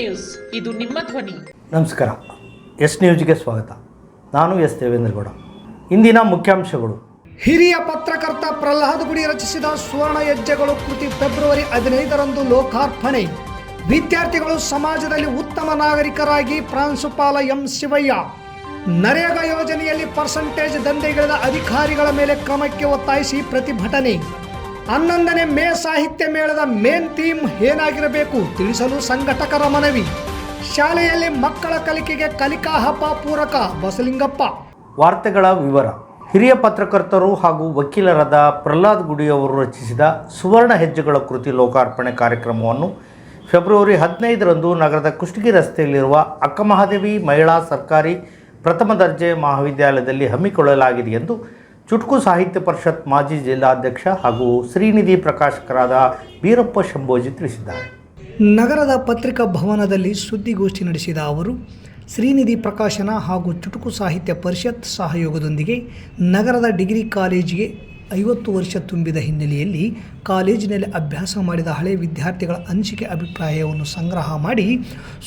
News. ಇದು ನಿಮ್ಮ ಧ್ವನಿ. ನಮಸ್ಕಾರ. ಎಸ್ ನ್ಯೂಸ್ಗೆ ಸ್ವಾಗತ. ನಾನು ಎಸ್ ದೇವೇಂದ್ರಗೌಡ ಇಂದಿನ ಮುಖ್ಯಾಂಶಗಳು. ಹಿರಿಯ ಪತ್ರಕರ್ತ ಪ್ರಹ್ಲಾದ್ ಗುಡಿ ರಚಿಸಿದ ಸುವರ್ಣ ಹೆಜ್ಜೆಗಳು ಕೃತಿ ಫೆಬ್ರವರಿ ಹದಿನೈದರಂದು ಲೋಕಾರ್ಪಣೆ. ವಿದ್ಯಾರ್ಥಿಗಳು ಸಮಾಜದಲ್ಲಿ ಉತ್ತಮ ನಾಗರಿಕರಾಗಿ ಪ್ರಾಂಶುಪಾಲ ಎಂ ಶಿವಯ್ಯ. ನರೇಗಾ ಯೋಜನೆಯಲ್ಲಿ ಪರ್ಸೆಂಟೇಜ್ ದಂಧೆಗಿಳಿದ ಅಧಿಕಾರಿಗಳ ಮೇಲೆ ಕ್ರಮಕ್ಕೆ ಒತ್ತಾಯಿಸಿ ಪ್ರತಿಭಟನೆ. ಹನ್ನೊಂದನೇ ಮೇ ಸಾಹಿತ್ಯ ಮೇಳದ ಮೇನ್ ಥೀಮ್ ಏನಾಗಿರಬೇಕು ತಿಳಿಸಲು ಸಂಘಟಕರ ಮನವಿ. ಶಾಲೆಯಲ್ಲಿ ಮಕ್ಕಳ ಕಲಿಕೆಗೆ ಕಲಿಕಾ ಹಬ್ಬ ಪೂರಕ ಬಸಲಿಂಗಪ್ಪ. ವಾರ್ತೆಗಳ ವಿವರ. ಹಿರಿಯ ಪತ್ರಕರ್ತರು ಹಾಗೂ ವಕೀಲರಾದ ಪ್ರಹ್ಲಾದ್ ಗುಡಿಯವರು ರಚಿಸಿದ ಸುವರ್ಣ ಹೆಜ್ಜೆಗಳ ಕೃತಿ ಲೋಕಾರ್ಪಣೆ ಕಾರ್ಯಕ್ರಮವನ್ನು ಫೆಬ್ರವರಿ ಹದಿನೈದರಂದು ನಗರದ ಕುಷ್ಟಗಿ ರಸ್ತೆಯಲ್ಲಿರುವ ಅಕ್ಕಮಹಾದೇವಿ ಮಹಿಳಾ ಸರ್ಕಾರಿ ಪ್ರಥಮ ದರ್ಜೆ ಮಹಾವಿದ್ಯಾಲಯದಲ್ಲಿ ಹಮ್ಮಿಕೊಳ್ಳಲಾಗಿದೆ ಎಂದು ಚುಟುಕು ಸಾಹಿತ್ಯ ಪರಿಷತ್ ಮಾಜಿ ಜಿಲ್ಲಾಧ್ಯಕ್ಷ ಹಾಗೂ ಶ್ರೀನಿಧಿ ಪ್ರಕಾಶಕರಾದ ಬೀರಪ್ಪ ಶಂಭೋಜಿ ತಿಳಿಸಿದ್ದಾರೆ. ನಗರದ ಪತ್ರಿಕಾ ಭವನದಲ್ಲಿ ಸುದ್ದಿಗೋಷ್ಠಿ ನಡೆಸಿದ ಅವರು, ಶ್ರೀನಿಧಿ ಪ್ರಕಾಶನ ಹಾಗೂ ಚುಟುಕು ಸಾಹಿತ್ಯ ಪರಿಷತ್ ಸಹಯೋಗದೊಂದಿಗೆ ನಗರದ ಡಿಗ್ರಿ ಕಾಲೇಜಿಗೆ ಐವತ್ತು ವರ್ಷ ತುಂಬಿದ ಹಿನ್ನೆಲೆಯಲ್ಲಿ ಕಾಲೇಜಿನಲ್ಲಿ ಅಭ್ಯಾಸ ಮಾಡಿದ ಹಳೆ ವಿದ್ಯಾರ್ಥಿಗಳ ಅನಿಸಿಕೆ ಅಭಿಪ್ರಾಯವನ್ನು ಸಂಗ್ರಹ ಮಾಡಿ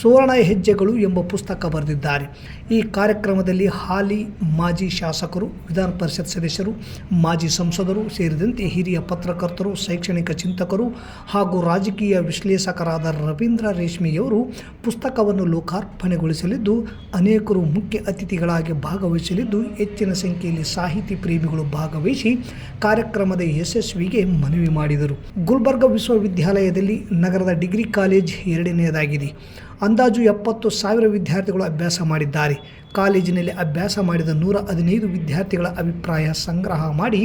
ಸುವರ್ಣ ಹೆಜ್ಜೆಗಳು ಎಂಬ ಪುಸ್ತಕ ಬರೆದಿದ್ದಾರೆ. ಈ ಕಾರ್ಯಕ್ರಮದಲ್ಲಿ ಹಾಲಿ ಮಾಜಿ ಶಾಸಕರು, ವಿಧಾನ ಪರಿಷತ್ ಸದಸ್ಯರು, ಮಾಜಿ ಸಂಸದರು ಸೇರಿದಂತೆ ಹಿರಿಯ ಪತ್ರಕರ್ತರು, ಶೈಕ್ಷಣಿಕ ಚಿಂತಕರು ಹಾಗೂ ರಾಜಕೀಯ ವಿಶ್ಲೇಷಕರಾದ ರವೀಂದ್ರ ರೇಷ್ಮೆಯವರು ಪುಸ್ತಕವನ್ನು ಲೋಕಾರ್ಪಣೆಗೊಳಿಸಲಿದ್ದು, ಅನೇಕರು ಮುಖ್ಯ ಅತಿಥಿಗಳಾಗಿ ಭಾಗವಹಿಸಲಿದ್ದು, ಹೆಚ್ಚಿನ ಸಂಖ್ಯೆಯಲ್ಲಿ ಸಾಹಿತಿ ಪ್ರೇಮಿಗಳು ಭಾಗವಹಿಸಿ ಕಾರ್ಯಕ್ರಮದ ಯಶಸ್ವಿಗೆ ಮನವಿ ಮಾಡಿದರು. ಗುಲ್ಬರ್ಗ ವಿಶ್ವವಿದ್ಯಾಲಯದಲ್ಲಿ ನಗರದ ಡಿಗ್ರಿ ಕಾಲೇಜ್ ಎರಡನೆಯದಾಗಿದೆ. ಅಂದಾಜು ಎಪ್ಪತ್ತು ಸಾವಿರ ವಿದ್ಯಾರ್ಥಿಗಳು ಅಭ್ಯಾಸ ಮಾಡಿದ್ದಾರೆ. ಕಾಲೇಜಿನಲ್ಲಿ ಅಭ್ಯಾಸ ಮಾಡಿದ ನೂರ ಹದಿನೈದು ವಿದ್ಯಾರ್ಥಿಗಳ ಅಭಿಪ್ರಾಯ ಸಂಗ್ರಹ ಮಾಡಿ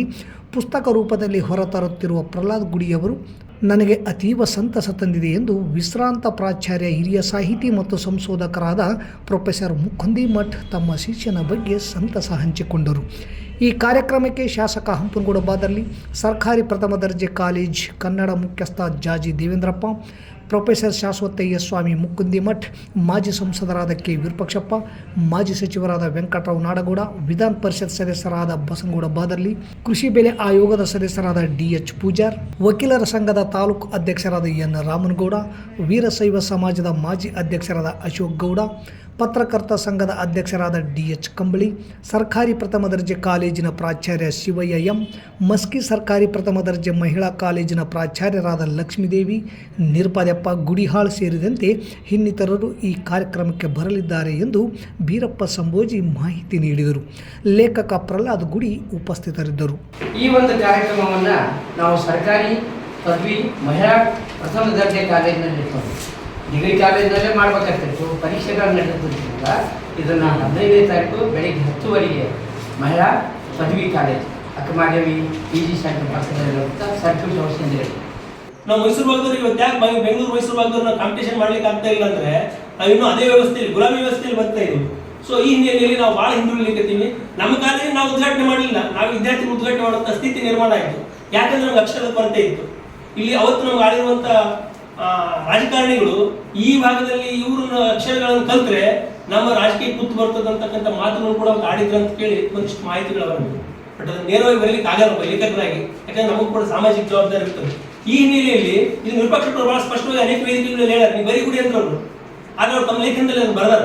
ಪುಸ್ತಕ ರೂಪದಲ್ಲಿ ಹೊರತರುತ್ತಿರುವ ಪ್ರಹ್ಲಾದ್ ಗುಡಿಯವರು, ನನಗೆ ಅತೀವ ಸಂತಸ ತಂದಿದೆ ಎಂದು ವಿಶ್ರಾಂತ ಪ್ರಾಚಾರ್ಯ ಹಿರಿಯ ಸಾಹಿತಿ ಮತ್ತು ಸಂಶೋಧಕರಾದ ಪ್ರೊಫೆಸರ್ ಮುಖಂದಿ ಮಠ್ ತಮ್ಮ ಶಿಷ್ಯನ ಬಗ್ಗೆ ಸಂತಸ ಹಂಚಿಕೊಂಡರು. ಈ ಕಾರ್ಯಕ್ರಮಕ್ಕೆ ಶಾಸಕ ಹಂಪನಗೌಡ ಬಾದರ್ಲಿ, ಸರ್ಕಾರಿ ಪ್ರಥಮ ದರ್ಜೆ ಕಾಲೇಜ್ ಕನ್ನಡ ಮುಖ್ಯಸ್ಥ ಜಾಜಿ ದೇವೇಂದ್ರಪ್ಪ, ಪ್ರೊಫೆಸರ್ ಶಾಶ್ವತಯ್ಯ ಸ್ವಾಮಿ ಮುಕುಂದಿ ಮಠ್, ಮಾಜಿ ಸಂಸದರಾದ ಕೆ ವಿರೂಪಾಕ್ಷಪ್ಪ, ಮಾಜಿ ಸಚಿವರಾದ ವೆಂಕಟರಾವ್ ನಾಡಗೌಡ, ವಿಧಾನ ಪರಿಷತ್ ಸದಸ್ಯರಾದ ಬಸನಗೌಡ ಬಾದರ್ಲಿ, ಕೃಷಿ ಬೆಲೆ ಆಯೋಗದ ಸದಸ್ಯರಾದ ಡಿ ಎಚ್ ಪೂಜಾರ್, ವಕೀಲರ ಸಂಘದ ತಾಲೂಕು ಅಧ್ಯಕ್ಷರಾದ ಎನ್ ರಾಮನಗೌಡ, ವೀರಶೈವ ಸಮಾಜದ ಮಾಜಿ ಅಧ್ಯಕ್ಷರಾದ ಅಶೋಕ್ ಗೌಡ ಪತ್ರಕರ್ತ ಸಂಘದ ಅಧ್ಯಕ್ಷರಾದ ಡಿ ಎಚ್ ಕಂಬಳಿ, ಸರ್ಕಾರಿ ಪ್ರಥಮ ದರ್ಜೆ ಕಾಲೇಜಿನ ಪ್ರಾಚಾರ್ಯ ಶಿವಯ್ಯ ಎಂ, ಮಸ್ಕಿ ಸರ್ಕಾರಿ ಪ್ರಥಮ ದರ್ಜೆ ಮಹಿಳಾ ಕಾಲೇಜಿನ ಪ್ರಾಚಾರ್ಯರಾದ ಲಕ್ಷ್ಮೀದೇವಿ, ನಿರ್ಪಾದಪ್ಪ ಗುಡಿಹಾಳ್ ಸೇರಿದಂತೆ ಇನ್ನಿತರರು ಈ ಕಾರ್ಯಕ್ರಮಕ್ಕೆ ಬರಲಿದ್ದಾರೆ ಎಂದು ಬೀರಪ್ಪ ಸಂಬೋಜಿ ಮಾಹಿತಿ ನೀಡಿದರು. ಲೇಖಕ ಪ್ರಹ್ಲಾದ್ ಗುಡಿ ಉಪಸ್ಥಿತರಿದ್ದರು. ಈ ಒಂದು ಕಾರ್ಯಕ್ರಮವನ್ನು ನಾವು ಸರ್ಕಾರಿ, ಪದವಿ, ಮಹಿಳಾ ಪ್ರಥಮ ದರ್ಜೆ ಕಾಲೇಜಿನಲ್ಲಿ ಡಿಗ್ರಿ ಕಾಲೇಜಿನಲ್ಲೇ ಮಾಡ್ಬೇಕಾಗ್ತಿತ್ತು ಪರೀಕ್ಷೆಗಳು ನಡೆಯುತ್ತಿದ್ದಾಗ ಇದನ್ನು ಹದಿನೈದನೇ ತಾರೀಕು ಬೆಳಿಗ್ಗೆ ಹತ್ತುವರೆಗೆ ಮಹಿಳಾ ಪದವಿ college Akkamadevi P G centre ಪಕ್ಕದಲ್ಲಿರುವಂಥ circuit house ಎಂದು ನಾವು ಮೈಸೂರು ಭಾಗದವ್ರು ಇವತ್ತು ಯಾಕೆ ಬೆಂಗಳೂರು ಮೈಸೂರು ಭಾಗದವ್ರು ಕಾಂಪಿಟೇಷನ್ ಮಾಡ್ಲಿಕ್ಕೆ ಆಗ್ತಾ ಇಲ್ಲ ಅಂದ್ರೆ ನಾವು ಇನ್ನೂ ಅದೇ ವ್ಯವಸ್ಥೆಯಲ್ಲಿ ಗುಲಾಮಿ ವ್ಯವಸ್ಥೆಯಲ್ಲಿ ಬರ್ತಾ ಇದ್ದೀವಿ. ಸೊ ಈ ಹಿನ್ನೆಲೆಯಲ್ಲಿ ನಾವು ಭಾಳ ಹಿಂದುಳಿಲಿಕ್ಕೆ ನಮ್ಮ ಕಾಲೇಜ್ ನಾವು ಉದ್ಘಾಟನೆ ಮಾಡಲಿಲ್ಲ. ನಾವು ವಿದ್ಯಾರ್ಥಿ ಉದ್ಘಾಟನೆ ಮಾಡುವಂಥ ಸ್ಥಿತಿ ನಿರ್ಮಾಣ ಆಯಿತು. ಯಾಕಂದ್ರೆ ನಮ್ಗೆ ಅಕ್ಷರದ ಕೊರತೆ ಇತ್ತು. ಇಲ್ಲಿ ಅವತ್ತು ನಮ್ಗೆ ಆಳಿರುವಂಥ ಆ, ರಾಜಕಾರಣಿಗಳು ಈ ಭಾಗದಲ್ಲಿ ಇವರು ಅಕ್ಷರಗಳನ್ನು ಕಲ್ತ್ರೆ ನಮ್ಮ ರಾಜಕೀಯ ಕೂತು ಬರ್ತದಂತಕ್ಕಂಥ ಮಾತುಗಳನ್ನು ಕೂಡ ಅವ್ರು ಆಡಿದ್ರು ಅಂತ ಕೇಳಿ ಒಂದಿಷ್ಟು ಮಾಹಿತಿಗಳು ಅವರಿಗೆ ಬಟ್ ಅದನ್ನ ನೇರವಾಗಿ ಬರಲಿಕ್ಕೆ ಆಗಲ್ಲ ಲೇಖಕರಾಗಿ ಯಾಕಂದ್ರೆ ನಮಗೂ ಕೂಡ ಸಾಮಾಜಿಕ ಜವಾಬ್ದಾರಿ ಇರ್ತದೆ. ಈ ಹಿನ್ನೆಲೆಯಲ್ಲಿ ಇದು ನಿರಪೇಕ್ಷರು ಬಹಳ ಸ್ಪಷ್ಟವಾಗಿ ಅನೇಕ ವೇದಿಕೆಗಳಲ್ಲಿ ಹೇಳ್ಯಾರ, ನೀವು ಬರೀ ಗುಡಿ ಅಂತ ಅವರು ಆದ್ರೆ ಅವ್ರು ತಮ್ಮ ಲೇಖನದಲ್ಲಿ ಅದನ್ನು ಬರದಾರ.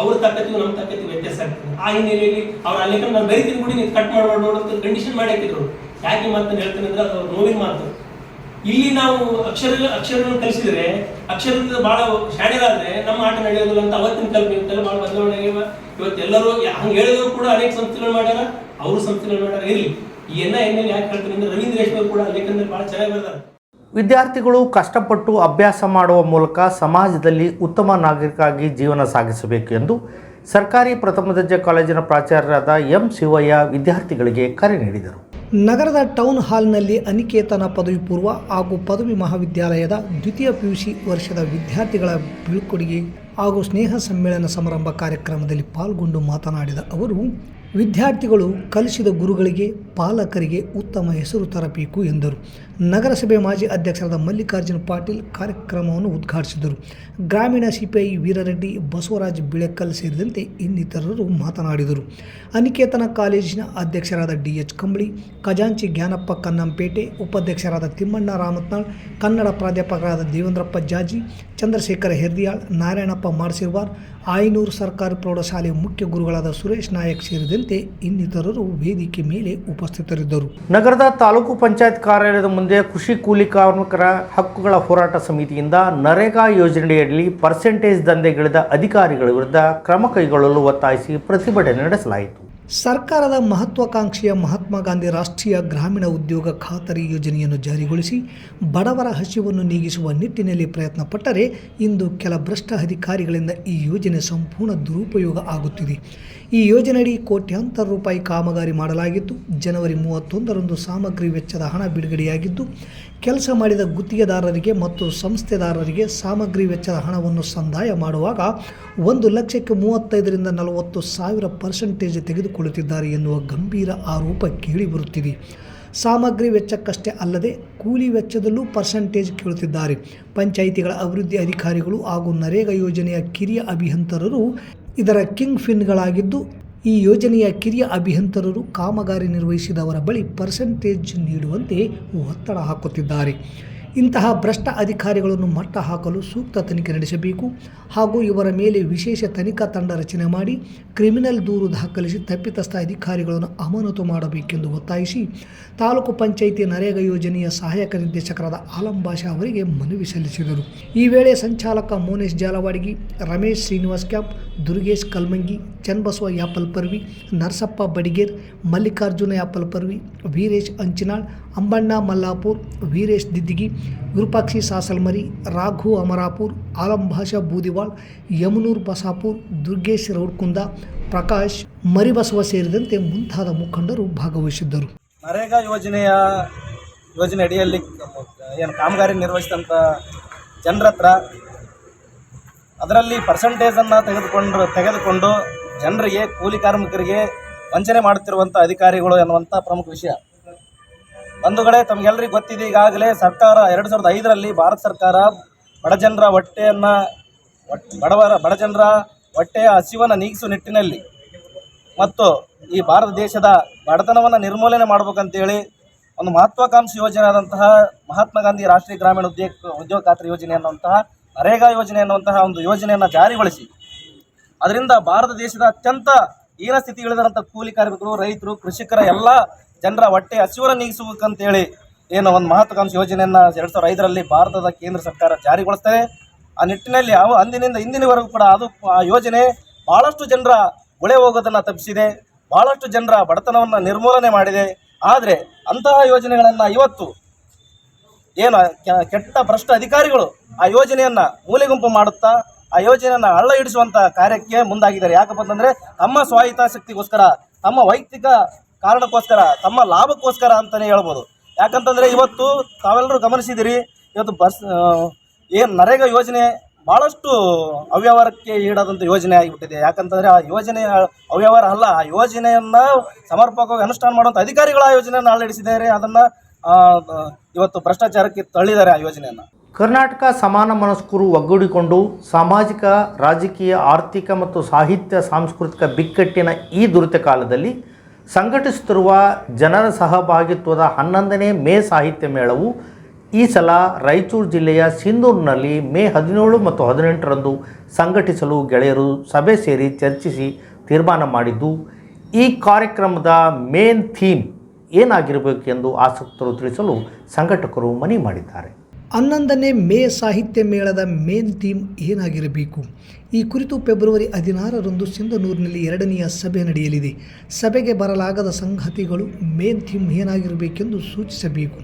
ಅವ್ರ ತಕ್ಕತಿಗೂ ನಮ್ಮ ತಕ್ಕತಿ ವ್ಯತ್ಯಾಸ ಆಗ್ತದೆ. ಆ ಹಿನ್ನೆಲೆಯಲ್ಲಿ ಅವ್ರ ಆ ಲೇಖನ, ನಾನು ಬರೀತೀನಿ ಗುಡಿ ನೀವು ಕಟ್ ಮಾಡಬಾರ್ದು ಅಂತ ಕಂಡೀಷನ್ ಮಾಡಿ ಹಾಕಿದ್ರು ಯಾಕೆ ಮಾತನ್ನು ಹೇಳ್ತೀನಿ ಅಂದ್ರೆ ಅದು ನೋವಿನ ಮಾತು. ಇಲ್ಲಿ ನಾವು ಅಕ್ಷರ ಅಕ್ಷರಗಳನ್ನು ಕಲಿಸಿದ್ರೆ, ಅಕ್ಷರದಿಂದ ಬಹಳ ಶಾಣೆರಾದ್ರೆ ನಮ್ಮ ಆಟ ನಡೆಯೋದಿಲ್ಲ ಅಂತ ಅವತ್ತಿನ ಕಲ್ಪನೆ ಇವತ್ತೆಲ್ಲ ಬಹಳ ಬದಲಾವಣೆ ಇವತ್ತೆಲ್ಲರೂ ಹಂಗೆ ಹೇಳಿದ್ರು ಕೂಡ ಅನೇಕ ಸಂಸ್ಥೆಗಳು ಮಾಡ್ಯಾರ, ಅವರು ಸಂಸ್ಥೆಗಳು ಮಾಡ್ಯಾರ. ಇರಲಿ ಎಲ್ಲ ಎನ್ನ ಎನ್ನೆಲ್ಲಿ ಯಾಕೆ ಹೇಳ್ತೀನಿ ಅಂದ್ರೆ ರವೀಂದ್ರ ರೇಷ್ಮೆ ಕೂಡ ಲೇಖನದಲ್ಲಿ ಬಹಳ ಚೆನ್ನಾಗಿ ಬರ್ತಾರೆ ವಿದ್ಯಾರ್ಥಿಗಳು ಕಷ್ಟಪಟ್ಟು ಅಭ್ಯಾಸ ಮಾಡುವ ಮೂಲಕ ಸಮಾಜದಲ್ಲಿ ಉತ್ತಮ ನಾಗರಿಕಾಗಿ ಜೀವನ ಸಾಗಿಸಬೇಕು ಎಂದು ಸರ್ಕಾರಿ ಪ್ರಥಮ ದರ್ಜೆ ಕಾಲೇಜಿನ ಪ್ರಾಚಾರ್ಯರಾದ ಎಂ ಶಿವಯ್ಯ ವಿದ್ಯಾರ್ಥಿಗಳಿಗೆ ಕರೆ ನೀಡಿದರು. ನಗರದ ಟೌನ್ ಹಾಲ್ನಲ್ಲಿ ಅನಿಕೇತನ ಪದವಿ ಪೂರ್ವ ಹಾಗೂ ಪದವಿ ಮಹಾವಿದ್ಯಾಲಯದ ದ್ವಿತೀಯ ಪಿಯುಸಿ ವರ್ಷದ ವಿದ್ಯಾರ್ಥಿಗಳ ಬೀಳ್ಕೊಡುಗೆ ಹಾಗೂ ಸ್ನೇಹ ಸಮ್ಮೇಳನ ಸಮಾರಂಭ ಕಾರ್ಯಕ್ರಮದಲ್ಲಿ ಪಾಲ್ಗೊಂಡು ಮಾತನಾಡಿದ ಅವರು ವಿದ್ಯಾರ್ಥಿಗಳು ಕಲಿಸಿದ ಗುರುಗಳಿಗೆ ಪಾಲಕರಿಗೆ ಉತ್ತಮ ಹೆಸರು ತರಬೇಕು ಎಂದರು. ನಗರಸಭೆ ಮಾಜಿ ಅಧ್ಯಕ್ಷರಾದ ಮಲ್ಲಿಕಾರ್ಜುನ ಪಾಟೀಲ್ ಕಾರ್ಯಕ್ರಮವನ್ನು ಉದ್ಘಾಟಿಸಿದರು. ಗ್ರಾಮೀಣ ಸಿಪಿಐ ವೀರರೆಡ್ಡಿ, ಬಸವರಾಜ್ ಬಿಳೆಕಲ್ ಸೇರಿದಂತೆ ಇನ್ನಿತರರು ಮಾತನಾಡಿದರು. ಅನಿಕೇತನ ಕಾಲೇಜಿನ ಅಧ್ಯಕ್ಷರಾದ ಡಿ ಎಚ್ ಕಂಬಳಿ, ಖಜಾಂಚಿ ಜ್ಞಾನಪ್ಪ ಕನ್ನಂಪೇಟೆ, ಉಪಾಧ್ಯಕ್ಷರಾದ ತಿಮ್ಮಣ್ಣ ರಾಮತ್ನಾಳ್, ಕನ್ನಡ ಪ್ರಾಧ್ಯಾಪಕರಾದ ದೇವೇಂದ್ರಪ್ಪ ಜಾಜಿ, ಚಂದ್ರಶೇಖರ ಹೆರ್ದಿಯಾಳ್, ನಾರಾಯಣಪ್ಪ ಮಾಡಸಿರ್ವಾರ್, ಆಯನೂರು ಸರ್ಕಾರಿ ಪ್ರೌಢಶಾಲೆಯ ಮುಖ್ಯ ಗುರುಗಳಾದ ಸುರೇಶ್ ನಾಯಕ್ ಸೇರಿದಂತೆ ಇನ್ನಿತರರು ವೇದಿಕೆ ಮೇಲೆ ಉಪಸ್ಥಿತರಿದ್ದರು. ನಗರದ ತಾಲೂಕು ಪಂಚಾಯತ್ ಕಾರ್ಯಾಲಯದ ಮುಂದೆ ಕೃಷಿ ಕೂಲಿ ಕಾರ್ಮಿಕರ ಹಕ್ಕುಗಳ ಹೋರಾಟ ಸಮಿತಿಯಿಂದ ನರೇಗಾ ಯೋಜನೆಯಡಿ ಪರ್ಸೆಂಟೇಜ್ ದಂಧೆಗಿಳಿದ ಅಧಿಕಾರಿಗಳ ವಿರುದ್ಧ ಕ್ರಮ ಕೈಗೊಳ್ಳಲು ಒತ್ತಾಯಿಸಿ ಪ್ರತಿಭಟನೆ ನಡೆಸಲಾಯಿತು. ಸರ್ಕಾರದ ಮಹತ್ವಾಕಾಂಕ್ಷೆಯ ಮಹಾತ್ಮ ಗಾಂಧಿ ರಾಷ್ಟ್ರೀಯ ಗ್ರಾಮೀಣ ಉದ್ಯೋಗ ಖಾತರಿ ಯೋಜನೆಯನ್ನು ಜಾರಿಗೊಳಿಸಿ ಬಡವರ ಹಸಿವನ್ನು ನೀಗಿಸುವ ನಿಟ್ಟಿನಲ್ಲಿ ಪ್ರಯತ್ನ ಪಟ್ಟರೆ ಇಂದು ಕೆಲ ಭ್ರಷ್ಟ ಅಧಿಕಾರಿಗಳಿಂದ ಈ ಯೋಜನೆ ಸಂಪೂರ್ಣ ದುರುಪಯೋಗ ಆಗುತ್ತಿದೆ. ಈ ಯೋಜನೆಯಡಿ ಕೋಟ್ಯಾಂತರ ರೂಪಾಯಿ ಕಾಮಗಾರಿ ಮಾಡಲಾಗಿದ್ದು ಜನವರಿ ಮೂವತ್ತೊಂದರಂದು ಸಾಮಗ್ರಿ ವೆಚ್ಚದ ಹಣ ಬಿಡುಗಡೆಯಾಗಿದ್ದು ಕೆಲಸ ಮಾಡಿದ ಗುತ್ತಿಗೆದಾರರಿಗೆ ಮತ್ತು ಸಂಸ್ಥೆದಾರರಿಗೆ ಸಾಮಗ್ರಿ ವೆಚ್ಚದ ಹಣವನ್ನು ಸಂದಾಯ ಮಾಡುವಾಗ ಒಂದು ಲಕ್ಷಕ್ಕೆ ಮೂವತ್ತೈದರಿಂದ ನಲವತ್ತು ಸಾವಿರ ಪರ್ಸೆಂಟೇಜ್ ತೆಗೆದುಕೊಳ್ಳುತ್ತಿದ್ದಾರೆ ಎನ್ನುವ ಗಂಭೀರ ಆರೋಪ ಕೇಳಿಬರುತ್ತಿದೆ ಸಾಮಗ್ರಿ ವೆಚ್ಚಕ್ಕಷ್ಟೇ ಅಲ್ಲದೆ ಕೂಲಿ ವೆಚ್ಚದಲ್ಲೂ ಪರ್ಸೆಂಟೇಜ್ ಕೇಳುತ್ತಿದ್ದಾರೆ. ಪಂಚಾಯಿತಿಗಳ ಅಭಿವೃದ್ಧಿ ಅಧಿಕಾರಿಗಳು ಹಾಗೂ ನರೇಗಾ ಯೋಜನೆಯ ಕಿರಿಯ ಅಭಿಯಂತರರು ಇದರ ಕಿಂಗ್ ಫಿನ್ಗಳಾಗಿದ್ದು ಈ ಯೋಜನೆಯ ಕಿರಿಯ ಅಭಿಯಂತರರು ಕಾಮಗಾರಿ ನಿರ್ವಹಿಸಿದವರ ಬಳಿ ಪರ್ಸೆಂಟೇಜ್ ನೀಡುವಂತೆ ಒತ್ತಡ ಹಾಕುತ್ತಿದ್ದಾರೆ. ಇಂತಹ ಭ್ರಷ್ಟ ಅಧಿಕಾರಿಗಳನ್ನು ಮಟ್ಟ ಹಾಕಲು ಸೂಕ್ತ ತನಿಖೆ ನಡೆಸಬೇಕು ಹಾಗೂ ಇವರ ಮೇಲೆ ವಿಶೇಷ ತನಿಖಾ ತಂಡ ರಚನೆ ಮಾಡಿ ಕ್ರಿಮಿನಲ್ ದೂರು ದಾಖಲಿಸಿ ತಪ್ಪಿತಸ್ಥ ಅಧಿಕಾರಿಗಳನ್ನು ಅಮಾನತು ಮಾಡಬೇಕೆಂದು ಒತ್ತಾಯಿಸಿ ತಾಲೂಕು ಪಂಚಾಯಿತಿ ನರೇಗಾ ಯೋಜನೆಯ ಸಹಾಯಕ ನಿರ್ದೇಶಕರಾದ ಆಲಂ ಬಾಷಾ ಅವರಿಗೆ ಮನವಿ ಸಲ್ಲಿಸಿದರು. ಈ ವೇಳೆ ಸಂಚಾಲಕ ಮೋನೇಶ್ ಜಾಲವಾಡಿಗಿ, ರಮೇಶ್ ಶ್ರೀನಿವಾಸ್ ಕ್ಯಾಪ್, ದುರ್ಗೇಶ್ ಕಲ್ಮಂಗಿ, ಚನ್ನಬಸವ ಯಾಪಲ್ ಪರ್ವಿ, ನರಸಪ್ಪ ಬಡಿಗೇರ್, ಮಲ್ಲಿಕಾರ್ಜುನ ಯಾಪಲ್ ಪರ್ವಿ, ವೀರೇಶ್ ಅಂಚಿನಾಳ್, ಅಂಬಣ್ಣ ಮಲ್ಲಾಪುರ್, ವೀರೇಶ್ ದಿದ್ದಿಗಿ ವಿರೂಪಾಕ್ಷಿ ಸಾಸಲ್ಮರಿ, ರಾಘು ಅಮರಾಪುರ್, ಆಲಂ ಭಾಷಾ ಬೂದಿವಾಳ್, ಯಮನೂರ್ ಬಸಾಪುರ್, ದುರ್ಗೇಶ್ ರೌಡ್ಕುಂದ, ಪ್ರಕಾಶ್, ಮರಿಬಸವ ಸೇರಿದಂತೆ ಮುಂತಾದ ಮುಖಂಡರು ಭಾಗವಹಿಸಿದ್ದರು. ನರೇಗಾ ಯೋಜನೆಯ ಯೋಜನೆ ಅಡಿಯಲ್ಲಿ ಏನು ಕಾಮಗಾರಿ ನಿರ್ವಹಿಸಿದಂಥ ಜನರ ಹತ್ರ ಅದರಲ್ಲಿ ಪರ್ಸೆಂಟೇಜನ್ನು ತೆಗೆದುಕೊಂಡು ತೆಗೆದುಕೊಂಡು ಜನರಿಗೆ, ಕೂಲಿ ಕಾರ್ಮಿಕರಿಗೆ ವಂಚನೆ ಮಾಡುತ್ತಿರುವಂಥ ಅಧಿಕಾರಿಗಳು ಎನ್ನುವಂಥ ಪ್ರಮುಖ ವಿಷಯ. ಒಂದು ಕಡೆ ತಮಗೆಲ್ಲರಿಗೂ ಗೊತ್ತಿದೆ ಈಗಾಗಲೇ ಸರ್ಕಾರ ಎರಡು ಸಾವಿರದ ಐದರಲ್ಲಿ ಭಾರತ ಸರ್ಕಾರ ಬಡಜನರ ಹೊಟ್ಟೆಯನ್ನು ಬಡವರ, ಬಡಜನರ ಹೊಟ್ಟೆಯ ಹಸಿವನ್ನು ನೀಗಿಸುವ ನಿಟ್ಟಿನಲ್ಲಿ ಮತ್ತು ಈ ಭಾರತ ದೇಶದ ಬಡತನವನ್ನು ನಿರ್ಮೂಲನೆ ಮಾಡ್ಬೇಕಂತೇಳಿ ಒಂದು ಮಹತ್ವಾಕಾಂಕ್ಷಿ ಯೋಜನೆ ಆದಂತಹ ಮಹಾತ್ಮ ಗಾಂಧಿ ರಾಷ್ಟ್ರೀಯ ಗ್ರಾಮೀಣ ಉದ್ಯೋಗ ಉದ್ಯೋಗ ಖಾತ್ರಿ ಯೋಜನೆ ಅನ್ನುವಂತಹ ನರೇಗಾ ಯೋಜನೆ ಅನ್ನುವಂತಹ ಒಂದು ಯೋಜನೆಯನ್ನು ಜಾರಿಗೊಳಿಸಿ. ಅದರಿಂದ ಭಾರತ ದೇಶದ ಅತ್ಯಂತ ಹೀನ ಸ್ಥಿತಿಗಳಿದಂಥ ಕೂಲಿ ಕಾರ್ಮಿಕರು, ರೈತರು, ಕೃಷಿಕರ ಎಲ್ಲ ಜನರ ಹೊಟ್ಟೆ ಹಸಿವರ ನೀಗಿಸಬೇಕಂತೇಳಿ ಏನು ಒಂದು ಮಹತ್ವಾಕಾಂಕ್ಷಿ ಯೋಜನೆಯನ್ನು ಎರಡು ಸಾವಿರದ ಐದರಲ್ಲಿ ಭಾರತದ ಕೇಂದ್ರ ಸರ್ಕಾರ ಜಾರಿಗೊಳಿಸ್ತದೆ. ಆ ನಿಟ್ಟಿನಲ್ಲಿ ಅವು ಅಂದಿನಿಂದ ಇಂದಿನವರೆಗೂ ಕೂಡ ಅದು ಆ ಯೋಜನೆ ಭಾಳಷ್ಟು ಜನರ ಗುಳೆ ಹೋಗೋದನ್ನು ತಪ್ಪಿಸಿದೆ. ಭಾಳಷ್ಟು ಜನರ ಬಡತನವನ್ನು ನಿರ್ಮೂಲನೆ ಮಾಡಿದೆ. ಆದರೆ ಅಂತಹ ಯೋಜನೆಗಳನ್ನು ಇವತ್ತು ಏನು ಕೆಟ್ಟ ಭ್ರಷ್ಟ ಅಧಿಕಾರಿಗಳು ಆ ಯೋಜನೆಯನ್ನು ಮೂಲೆಗುಂಪು ಮಾಡುತ್ತಾ, ಆ ಯೋಜನೆಯನ್ನು ಹಳ್ಳ ಹಿಡಿಸುವಂಥ ಕಾರ್ಯಕ್ಕೆ ಮುಂದಾಗಿದ್ದಾರೆ. ಯಾಕಪ್ಪ ಅಂತಂದರೆ ತಮ್ಮ ಸ್ವಾಹಿತಾಸಕ್ತಿಗೋಸ್ಕರ ತಮ್ಮ ವೈಯಕ್ತಿಕ ಕಾರಣಕ್ಕೋಸ್ಕರ, ತಮ್ಮ ಲಾಭಕ್ಕೋಸ್ಕರ ಅಂತಲೇ ಹೇಳ್ಬೋದು. ಯಾಕಂತಂದರೆ ಇವತ್ತು ತಾವೆಲ್ಲರೂ ಗಮನಿಸಿದಿರಿ ಇವತ್ತು ಬಸ್ ಏನು ನರೇಗಾ ಯೋಜನೆ ಭಾಳಷ್ಟು ಅವ್ಯವಹಾರಕ್ಕೆ ಈಡಾದಂಥ ಯೋಜನೆ ಆಗಿಬಿಟ್ಟಿದೆ. ಯಾಕಂತಂದರೆ ಆ ಯೋಜನೆ, ಅವ್ಯವಹಾರ ಅಲ್ಲ, ಆ ಯೋಜನೆಯನ್ನು ಸಮರ್ಪಕವಾಗಿ ಅನುಷ್ಠಾನ ಮಾಡುವಂಥ ಅಧಿಕಾರಿಗಳು ಆ ಯೋಜನೆಯನ್ನು ಅಳವಡಿಸಿದ್ದಾರೆ. ಅದನ್ನು ಇವತ್ತು ಭ್ರಷ್ಟಾಚಾರಕ್ಕೆ ತಳ್ಳಿದ್ದಾರೆ ಆ ಯೋಜನೆಯನ್ನು. ಕರ್ನಾಟಕ ಸಮಾನ ಮನಸ್ಕರು ಒಗ್ಗೂಡಿಕೊಂಡು ಸಾಮಾಜಿಕ, ರಾಜಕೀಯ, ಆರ್ಥಿಕ ಮತ್ತು ಸಾಹಿತ್ಯ, ಸಾಂಸ್ಕೃತಿಕ ಬಿಕ್ಕಟ್ಟಿನ ಈ ದುರಿತ ಕಾಲದಲ್ಲಿ ಸಂಘಟಿಸುತ್ತಿರುವ ಜನರ ಸಹಭಾಗಿತ್ವದ ಹನ್ನೊಂದನೇ ಮೇ ಸಾಹಿತ್ಯ ಮೇಳವು ಈ ಸಲ ರಾಯಚೂರು ಜಿಲ್ಲೆಯ ಸಿಂಧೂರಿನಲ್ಲಿ ಮೇ ಹದಿನೇಳು ಮತ್ತು ಹದಿನೆಂಟರಂದು ಸಂಘಟಿಸಲು ಗೆಳೆಯರು ಸಭೆ ಸೇರಿ ಚರ್ಚಿಸಿ ತೀರ್ಮಾನ ಮಾಡಿದ್ದು, ಈ ಕಾರ್ಯಕ್ರಮದ ಮೇನ್ ಥೀಮ್ ಏನಾಗಿರಬೇಕು ಎಂದು ಆಸಕ್ತರು ತಿಳಿಸಲು ಸಂಘಟಕರು ಮನವಿ ಮಾಡಿದ್ದಾರೆ. ಹನ್ನೊಂದನೇ ಮೇ ಸಾಹಿತ್ಯ ಮೇಳದ ಮೇನ್ ಥೀಮ್ ಏನಾಗಿರಬೇಕು? ಈ ಕುರಿತು ಫೆಬ್ರವರಿ ಹದಿನಾರರಂದು ಸಿಂಧನೂರಿನಲ್ಲಿ ಎರಡನೆಯ ಸಭೆ ನಡೆಯಲಿದೆ. ಸಭೆಗೆ ಬರಲಾಗದ ಸಂಗತಿಗಳು ಮೇನ್ ಥೀಮ್ ಏನಾಗಿರಬೇಕೆಂದು ಸೂಚಿಸಬೇಕು.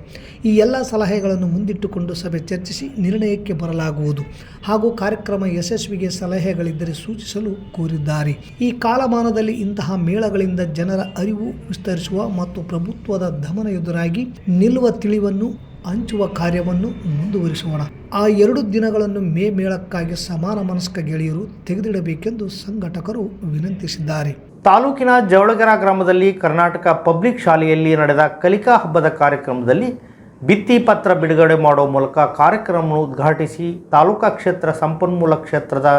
ಈ ಎಲ್ಲ ಸಲಹೆಗಳನ್ನು ಮುಂದಿಟ್ಟುಕೊಂಡು ಸಭೆ ಚರ್ಚಿಸಿ ನಿರ್ಣಯಕ್ಕೆ ಬರಲಾಗುವುದು. ಹಾಗೂ ಕಾರ್ಯಕ್ರಮ ಯಶಸ್ವಿಗೆ ಸಲಹೆಗಳಿದ್ದರೆ ಸೂಚಿಸಲು ಕೋರಿದ್ದಾರೆ. ಈ ಕಾಲಮಾನದಲ್ಲಿ ಇಂತಹ ಮೇಳಗಳಿಂದ ಜನರ ಅರಿವು ವಿಸ್ತರಿಸುವ ಮತ್ತು ಪ್ರಭುತ್ವದ ದಮನ ಎದುರಾಗಿ ನಿಲ್ಲುವ ತಿಳಿವನ್ನು ಹಂಚುವ ಕಾರ್ಯವನ್ನು ಮುಂದುವರಿಸೋಣ. ಆ ಎರಡು ದಿನಗಳನ್ನು ಮೇ ಮೇಳಕ್ಕಾಗಿ ಸಮಾನ ಮನಸ್ಕ ಗೆಳೆಯರು ತೆಗೆದಿಡಬೇಕೆಂದು ಸಂಘಟಕರು ವಿನಂತಿಸಿದ್ದಾರೆ. ತಾಲೂಕಿನ ಜವಳಗೆರ ಗ್ರಾಮದಲ್ಲಿ ಕರ್ನಾಟಕ ಪಬ್ಲಿಕ್ ಶಾಲೆಯಲ್ಲಿ ನಡೆದ ಕಲಿಕಾ ಹಬ್ಬದ ಕಾರ್ಯಕ್ರಮದಲ್ಲಿ ಭಿತ್ತಿ ಪತ್ರ ಬಿಡುಗಡೆ ಮಾಡುವ ಮೂಲಕ ಕಾರ್ಯಕ್ರಮವನ್ನು ಉದ್ಘಾಟಿಸಿ ತಾಲೂಕಾ ಕ್ಷೇತ್ರ ಸಂಪನ್ಮೂಲ ಕ್ಷೇತ್ರದ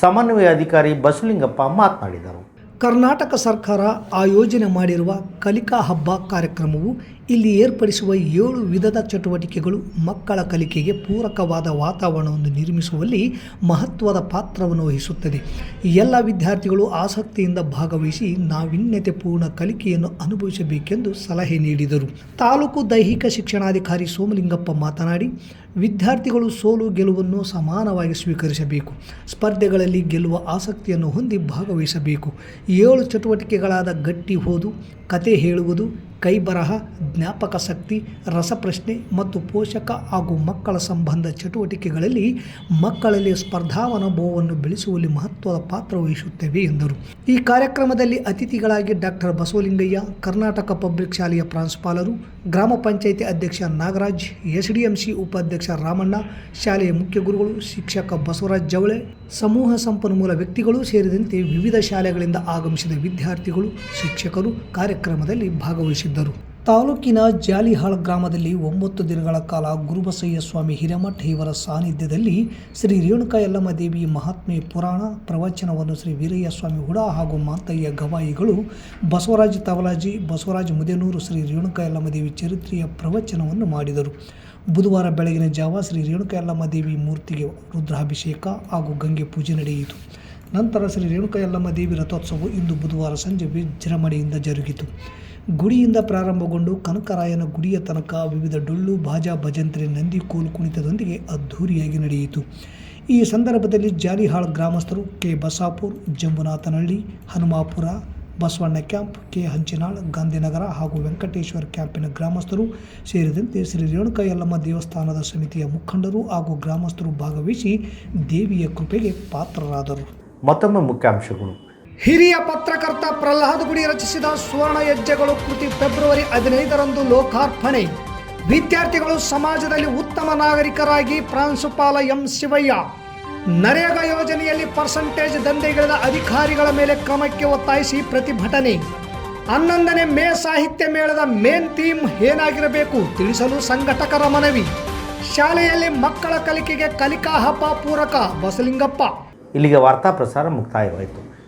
ಸಮನ್ವಯ ಅಧಿಕಾರಿ ಬಸವಲಿಂಗಪ್ಪ ಮಾತನಾಡಿದರು. ಕರ್ನಾಟಕ ಸರ್ಕಾರ ಆಯೋಜನೆ ಮಾಡಿರುವ ಕಲಿಕಾ ಹಬ್ಬ ಕಾರ್ಯಕ್ರಮವು ಇಲ್ಲಿ ಏರ್ಪಡಿಸುವ ಏಳು ವಿಧದ ಚಟುವಟಿಕೆಗಳು ಮಕ್ಕಳ ಕಲಿಕೆಗೆ ಪೂರಕವಾದ ವಾತಾವರಣವನ್ನು ನಿರ್ಮಿಸುವಲ್ಲಿ ಮಹತ್ವದ ಪಾತ್ರವನ್ನು ವಹಿಸುತ್ತದೆ. ಎಲ್ಲ ವಿದ್ಯಾರ್ಥಿಗಳು ಆಸಕ್ತಿಯಿಂದ ಭಾಗವಹಿಸಿ ನಾವಿನ್ಯತೆ ಪೂರ್ಣ ಕಲಿಕೆಯನ್ನು ಅನುಭವಿಸಬೇಕೆಂದು ಸಲಹೆ ನೀಡಿದರು. ತಾಲೂಕು ದೈಹಿಕ ಶಿಕ್ಷಣಾಧಿಕಾರಿ ಸೋಮಲಿಂಗಪ್ಪ ಮಾತನಾಡಿ, ವಿದ್ಯಾರ್ಥಿಗಳು ಸೋಲು ಗೆಲುವನ್ನು ಸಮಾನವಾಗಿ ಸ್ವೀಕರಿಸಬೇಕು. ಸ್ಪರ್ಧೆಗಳಲ್ಲಿ ಗೆಲ್ಲುವ ಆಸಕ್ತಿಯನ್ನು ಹೊಂದಿ ಭಾಗವಹಿಸಬೇಕು. ಏಳು ಚಟುವಟಿಕೆಗಳಾದ ಗಟ್ಟಿ ಓದು, ಕತೆ ಹೇಳುವುದು ಕೈಬರಹ, ಜ್ಞಾಪಕ ಶಕ್ತಿ, ರಸಪ್ರಶ್ನೆ ಮತ್ತು ಪೋಷಕ ಹಾಗೂ ಮಕ್ಕಳ ಸಂಬಂಧ ಚಟುವಟಿಕೆಗಳಲ್ಲಿ ಮಕ್ಕಳಲ್ಲಿ ಸ್ಪರ್ಧಾ ಮನೋಭಾವವನ್ನು ಬೆಳೆಸುವಲ್ಲಿ ಮಹತ್ವದ ಪಾತ್ರ ವಹಿಸುತ್ತೇವೆ ಎಂದರು. ಈ ಕಾರ್ಯಕ್ರಮದಲ್ಲಿ ಅತಿಥಿಗಳಾಗಿ ಡಾಕ್ಟರ್ ಬಸವಲಿಂಗಯ್ಯ, ಕರ್ನಾಟಕ ಪಬ್ಲಿಕ್ ಶಾಲೆಯ ಪ್ರಾಂಶುಪಾಲರು, ಗ್ರಾಮ ಪಂಚಾಯಿತಿ ಅಧ್ಯಕ್ಷ ನಾಗರಾಜ್, ಎಸ್ಡಿಎಂಸಿ ಉಪಾಧ್ಯಕ್ಷ ರಾಮಣ್ಣ, ಶಾಲೆಯ ಮುಖ್ಯ ಗುರುಗಳು ಶಿಕ್ಷಕ ಬಸವರಾಜ್ ಜವಳೆ, ಸಮೂಹ ಸಂಪನ್ಮೂಲ ವ್ಯಕ್ತಿಗಳು ಸೇರಿದಂತೆ ವಿವಿಧ ಶಾಲೆಗಳಿಂದ ಆಗಮಿಸಿದ ವಿದ್ಯಾರ್ಥಿಗಳು, ಶಿಕ್ಷಕರು ಕಾರ್ಯಕ್ರಮದಲ್ಲಿ ತಾಲೂಕಿನ ಜಾಲಿಹಾಳ್ ಗ್ರಾಮದಲ್ಲಿ ಒಂಬತ್ತು ದಿನಗಳ ಕಾಲ ಗುರುಬಸಯ್ಯ ಸ್ವಾಮಿ ಹಿರೇಮಠ ಇವರ ಸಾನ್ನಿಧ್ಯದಲ್ಲಿ ಶ್ರೀ ರೇಣುಕಾ ಯಲ್ಲಮ್ಮ ದೇವಿ ಮಹಾತ್ಮೆ ಪುರಾಣ ಪ್ರವಚನವನ್ನು ಶ್ರೀ ವೀರಯ್ಯ ಸ್ವಾಮಿ ಹುಡ ಹಾಗೂ ಮಾತಯ್ಯ ಗವಾಯಿಗಳು ಬಸವರಾಜ ತವಲಾಜಿ, ಬಸವರಾಜ ಮುದೇನೂರು ಶ್ರೀ ರೇಣುಕಾ ಯಲ್ಲಮ್ಮ ದೇವಿ ಚರಿತ್ರೆಯ ಪ್ರವಚನವನ್ನು ಮಾಡಿದರು. ಬುಧವಾರ ಬೆಳಗಿನ ಜಾವ ಶ್ರೀ ರೇಣುಕಾ ಯಲ್ಲಮ್ಮ ದೇವಿ ಮೂರ್ತಿಗೆ ರುದ್ರಾಭಿಷೇಕ ಹಾಗೂ ಗಂಗೆ ಪೂಜೆ ನಡೆಯಿತು. ನಂತರ ಶ್ರೀ ರೇಣುಕಾ ಯಲ್ಲಮ್ಮ ದೇವಿ ರಥೋತ್ಸವವು ಇಂದು ಬುಧವಾರ ಸಂಜೆ ವಿಜೃಂಭಣೆಯಿಂದ ಜರುಗಿತು. ಗುಡಿಯಿಂದ ಪ್ರಾರಂಭಗೊಂಡು ಕನಕರಾಯನ ಗುಡಿಯ ತನಕ ವಿವಿಧ ಡೊಳ್ಳು, ಬಾಜಾ, ಭಜಂತ್ರಿ, ನಂದಿ ಕೋಲು ಕುಣಿತದೊಂದಿಗೆ ಅದ್ಧೂರಿಯಾಗಿ ನಡೆಯಿತು. ಈ ಸಂದರ್ಭದಲ್ಲಿ ಜಾಲಿಹಾಳ್ ಗ್ರಾಮಸ್ಥರು K. Basapur, Jambunathanahalli, Hanumapura, Basavanna camp, K. Hanchinal, Gandhinagara ಹಾಗೂ ವೆಂಕಟೇಶ್ವರ ಕ್ಯಾಂಪಿನ ಗ್ರಾಮಸ್ಥರು ಸೇರಿದಂತೆ ಶ್ರೀ ರೇಣುಕ ಯಲ್ಲಮ್ಮ ದೇವಸ್ಥಾನದ ಸಮಿತಿಯ ಮುಖಂಡರು ಹಾಗೂ ಗ್ರಾಮಸ್ಥರು ಭಾಗವಹಿಸಿ ದೇವಿಯ ಕೃಪೆಗೆ ಪಾತ್ರರಾದರು. ಮತ್ತೊಮ್ಮೆ ಮುಖ್ಯಾಂಶಗಳು. ಹಿರಿಯ ಪತ್ರಕರ್ತ ಪ್ರಹ್ಲಾದ್ ಗುಡಿ ರಚಿಸಿದ ಸುವರ್ಣ ಹೆಜ್ಜೆಗಳು ಕೃತಿ ಫೆಬ್ರವರಿ ಹದಿನೈದರಂದು ಲೋಕಾರ್ಪಣೆ. ವಿದ್ಯಾರ್ಥಿಗಳು ಸಮಾಜದಲ್ಲಿ ಉತ್ತಮ ನಾಗರಿಕರಾಗಿ ಪ್ರಾಂಶುಪಾಲ ಎಂ ಶಿವಯ್ಯ. ನರೇಗಾ ಯೋಜನೆಯಲ್ಲಿ ಪರ್ಸೆಂಟೇಜ್ ದಂಧೆಗಿಳಿದ ಅಧಿಕಾರಿಗಳ ಮೇಲೆ ಕ್ರಮಕ್ಕೆ ಒತ್ತಾಯಿಸಿ ಪ್ರತಿಭಟನೆ. ಹನ್ನೊಂದನೇ ಮೇ ಸಾಹಿತ್ಯ ಮೇಳದ ಮೇನ್ ಥೀಮ್ ಏನಾಗಿರಬೇಕು ತಿಳಿಸಲು ಸಂಘಟಕರ ಮನವಿ. ಶಾಲೆಯಲ್ಲಿ ಮಕ್ಕಳ ಕಲಿಕೆಗೆ ಕಲಿಕಾ ಹಬ್ಬ ಪೂರಕ ಬಸಲಿಂಗಪ್ಪ. ಇಲ್ಲಿಗೆ ವಾರ್ತಾ ಪ್ರಸಾರ ಮುಕ್ತಾಯವಾಯಿತು.